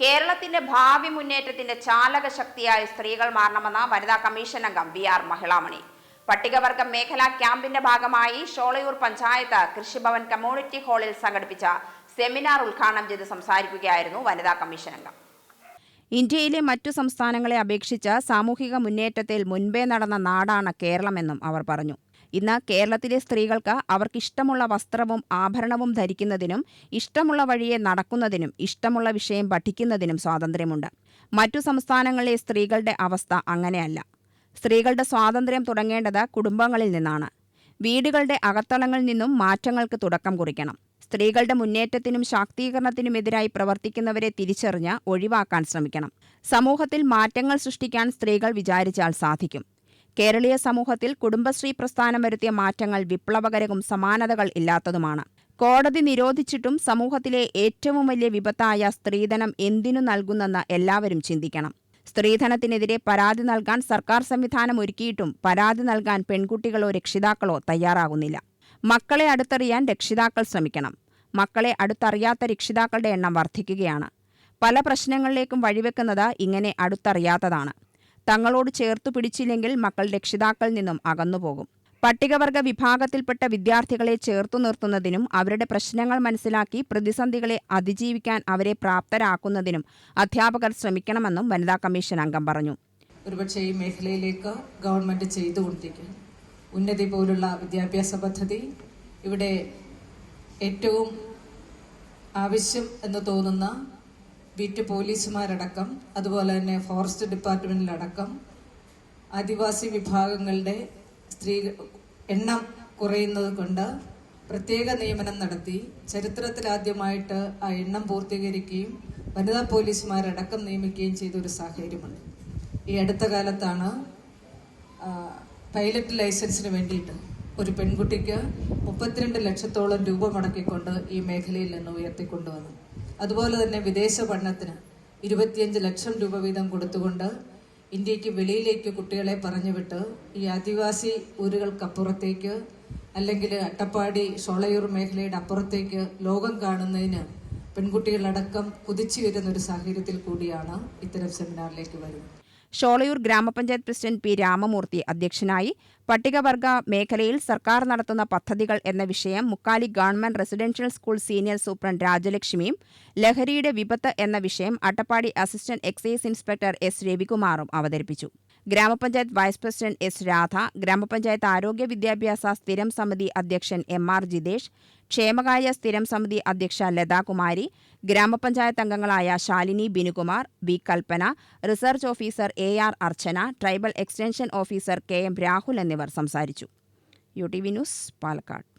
കേരളത്തിന്റെ ഭാവി മുന്നേറ്റത്തിന്റെ ചാലക ശക്തിയായി സ്ത്രീകൾ മാറണമെന്ന് വനിതാ കമ്മീഷൻ അംഗം വി ആർ മഹിളാമണി. പട്ടികവർഗ മേഖലാ ക്യാമ്പിന്റെ ഭാഗമായി ഷോളയൂർ പഞ്ചായത്ത് കൃഷിഭവൻ കമ്മ്യൂണിറ്റി ഹാളിൽ സംഘടിപ്പിച്ച സെമിനാർ ഉദ്ഘാടനം ചെയ്ത് സംസാരിക്കുകയായിരുന്നു വനിതാ കമ്മീഷൻ അംഗം. ഇന്ത്യയിലെ മറ്റു സംസ്ഥാനങ്ങളെ അപേക്ഷിച്ച് സാമൂഹിക മുന്നേറ്റത്തിൽ മുൻപേ നടന്ന നാടാണ് കേരളമെന്നും അവർ പറഞ്ഞു. ഇന്ന് കേരളത്തിലെ സ്ത്രീകൾക്ക് അവർക്ക് ഇഷ്ടമുള്ള വസ്ത്രവും ആഭരണവും ധരിക്കുന്നതിനും ഇഷ്ടമുള്ള വഴിയെ നടക്കുന്നതിനും ഇഷ്ടമുള്ള വിഷയം പഠിക്കുന്നതിനും സ്വാതന്ത്ര്യമുണ്ട്. മറ്റു സംസ്ഥാനങ്ങളിലെ സ്ത്രീകളുടെ അവസ്ഥ അങ്ങനെയല്ല. സ്ത്രീകളുടെ സ്വാതന്ത്ര്യം തുടങ്ങേണ്ടത് കുടുംബങ്ങളിൽ നിന്നാണ്. വീടുകളുടെ അകത്തളങ്ങളിൽ നിന്നും മാറ്റങ്ങൾക്ക് തുടക്കം കുറിക്കണം. സ്ത്രീകളുടെ മുന്നേറ്റത്തിനും ശാക്തീകരണത്തിനുമെതിരായി പ്രവർത്തിക്കുന്നവരെ തിരിച്ചറിഞ്ഞ് ഒഴിവാക്കാൻ ശ്രമിക്കണം. സമൂഹത്തിൽ മാറ്റങ്ങൾ സൃഷ്ടിക്കാൻ സ്ത്രീകൾ വിചാരിച്ചാൽ സാധിക്കും. കേരളീയ സമൂഹത്തിൽ കുടുംബശ്രീ പ്രസ്ഥാനം വരുത്തിയ മാറ്റങ്ങൾ വിപ്ലവകരവും സമാനതകൾ ഇല്ലാത്തതുമാണ്. കോടതി നിരോധിച്ചിട്ടും സമൂഹത്തിലെ ഏറ്റവും വലിയ വിപത്തായ സ്ത്രീധനം എന്തിനു നൽകുന്നെന്ന് എല്ലാവരും ചിന്തിക്കണം. സ്ത്രീധനത്തിനെതിരെ പരാതി നൽകാൻ സർക്കാർ സംവിധാനം ഒരുക്കിയിട്ടും പരാതി നൽകാൻ പെൺകുട്ടികളോ രക്ഷിതാക്കളോ തയ്യാറാകുന്നില്ല. മക്കളെ അടുത്തറിയാൻ രക്ഷിതാക്കൾ ശ്രമിക്കണം. മക്കളെ അടുത്തറിയാത്ത രക്ഷിതാക്കളുടെ എണ്ണം വർദ്ധിക്കുകയാണ്. പല പ്രശ്നങ്ങളിലേക്കും വഴിവെക്കുന്നത് ഇങ്ങനെ അടുത്തറിയാത്തതാണ്. തങ്ങളോട് ചേർത്തു പിടിച്ചില്ലെങ്കിൽ മക്കൾ രക്ഷിതാക്കളിൽ നിന്നും അകന്നുപോകും. പട്ടികവർഗ വിഭാഗത്തിൽപ്പെട്ട വിദ്യാർത്ഥികളെ ചേർത്തു നിർത്തുന്നതിനും അവരുടെ പ്രശ്നങ്ങൾ മനസ്സിലാക്കി പ്രതിസന്ധികളെ അതിജീവിക്കാൻ അവരെ പ്രാപ്തരാക്കുന്നതിനും അധ്യാപകർ ശ്രമിക്കണമെന്നും വനിതാ കമ്മീഷൻ അംഗം പറഞ്ഞു. ഒരുപക്ഷെ ഈ മേഖലയിലേക്ക് ഗവൺമെന്റ് ചെയ്തുകൊണ്ടിരിക്കുന്നു. ഉന്നതി പോലുള്ള വിദ്യാഭ്യാസ പദ്ധതി ഇവിടെ ഏറ്റവും ആവശ്യം എന്ന് തോന്നുന്ന ബീറ്റ് പോലീസുമാരടക്കം അതുപോലെ തന്നെ ഫോറസ്റ്റ് ഡിപ്പാർട്ട്മെന്റിലടക്കം ആദിവാസി വിഭാഗങ്ങളുടെ സ്ത്രീ എണ്ണം കുറയുന്നത് കൊണ്ട് പ്രത്യേക നിയമനം നടത്തി ചരിത്രത്തിലാദ്യമായിട്ട് ആ എണ്ണം പൂർത്തീകരിക്കുകയും വനിതാ പോലീസുമാരടക്കം നിയമിക്കുകയും ചെയ്ത ഒരു സാഹചര്യമുണ്ട്. ഈ അടുത്ത കാലത്താണ് പൈലറ്റ് ലൈസൻസിന് വേണ്ടിയിട്ട് ഒരു പെൺകുട്ടിക്ക് മുപ്പത്തിരണ്ട് ലക്ഷത്തോളം രൂപ മുടക്കിക്കൊണ്ട് ഈ മേഖലയിൽ നിന്ന് ഉയർത്തിക്കൊണ്ടുവന്നു അതുപോലെ തന്നെ വിദേശ പഠനത്തിന് ഇരുപത്തിയഞ്ച് ലക്ഷം രൂപ വീതം കൊടുത്തുകൊണ്ട് ഇന്ത്യയ്ക്ക് വെളിയിലേക്ക് കുട്ടികളെ പറഞ്ഞുവിട്ട് ഈ ആദിവാസി ഊരുകൾക്കപ്പുറത്തേക്ക് അല്ലെങ്കിൽ അട്ടപ്പാടി ഷോളയൂർ മേഖലയുടെ അപ്പുറത്തേക്ക് ലോകം കാണുന്നതിന് പെൺകുട്ടികളടക്കം കുതിച്ചു വരുന്ന ഒരു സാഹചര്യത്തിൽ കൂടിയാണ് ഇത്തരം സെമിനാറിലേക്ക് വരുന്നത്. ഷോളയൂർ ഗ്രാമപഞ്ചായത്ത് പ്രസിഡന്റ് പി രാമമൂർത്തി അധ്യക്ഷനായി പട്ടികവർഗ മേഖലയിൽ സർക്കാർ നടത്തുന്ന പദ്ധതികൾ എന്ന വിഷയം Mukkali government residential school senior superintendent രാജലക്ഷ്മിയും ലഹരിയുടെ വിപത്ത് എന്ന വിഷയം Attappadi assistant excise inspector S രവികുമാറും അവതരിപ്പിച്ചു ഗ്രാമപഞ്ചായത്ത് വൈസ് പ്രസിഡന്റ് എസ് രാധ ഗ്രാമപഞ്ചായത്ത് ആരോഗ്യ വിദ്യാഭ്യാസ സ്ഥിരം സമിതി അധ്യക്ഷൻ എം ആർ ജിതേഷ് ക്ഷേമകാര്യ സ്ഥിരം സമിതി അധ്യക്ഷ ലതാകുമാരി ഗ്രാമപഞ്ചായത്ത് അംഗങ്ങളായ Shalini Binukumar B Kalpana research officer A R Archana tribal extension officer K M Rahul എന്നിവർ സംസാരിച്ചു. U T V news Palakkad.